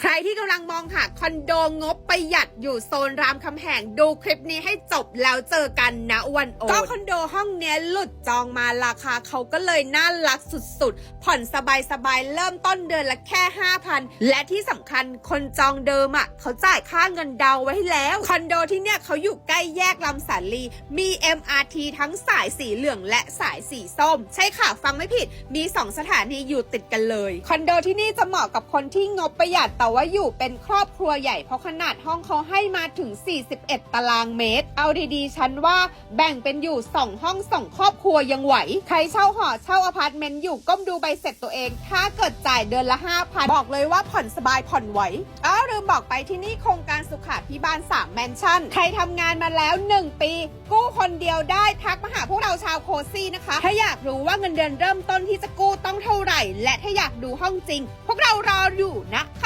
ใครที่กำลังมองหาคอนโดงบประหยัดอยู่โซนรามคำแหงดูคลิปนี้ให้จบแล้วเจอกันนะวันโอนก็คอนโดห้องเนี้ยหลุดจองมาราคาเขาก็เลยน่ารักสุดๆ ผ่อนสบายๆเริ่มต้นเดือนละแค่ 5,000 และที่สำคัญคนจองเดิมอะเขาจ่ายค่าเงินดาวไว้แล้ว คอนโดที่เนี่ยเขาอยู่ใกล้แยกลำสาลี มี MRT ทั้งสายสีเหลืองและสายสีส้ม ใช่ค่ะฟังไม่ผิดมี 2 สถานีอยู่ติดกันเลย คอนโดที่นี่จะเหมาะกับคนที่งบประหยัดต่อแต่ว่าอยู่เป็นครอบครัวใหญ่เพราะขนาดห้องเขาให้มาถึง 41 ตารางเมตร เอาดีๆ ฉันว่าแบ่งเป็นอยู่ 2 ห้อง 2 ครอบครัวยังไหว ใครเช่าหอเช่าอพาร์ตเมนต์อยู่ก้มดูใบเสร็จตัวเอง ถ้าเกิดจ่ายเดือนละ 5,000 บอกเลยว่าผ่อนสบายผ่อนไหวอ้าวลืมบอกไปที่นี่โครงการสุขาพิบาล3แมนชั่น ใครทำงานมาแล้ว 1 ปี กู้คนเดียวได้ทักมาหาพวกเราชาวโคซี่นะคะ ถ้าอยากรู้ว่าเงินเดือนเริ่มต้นที่จะกู้ต้องเท่าไหร่ และถ้าอยากดูห้องจริง พวกเรารออยู่นะคะ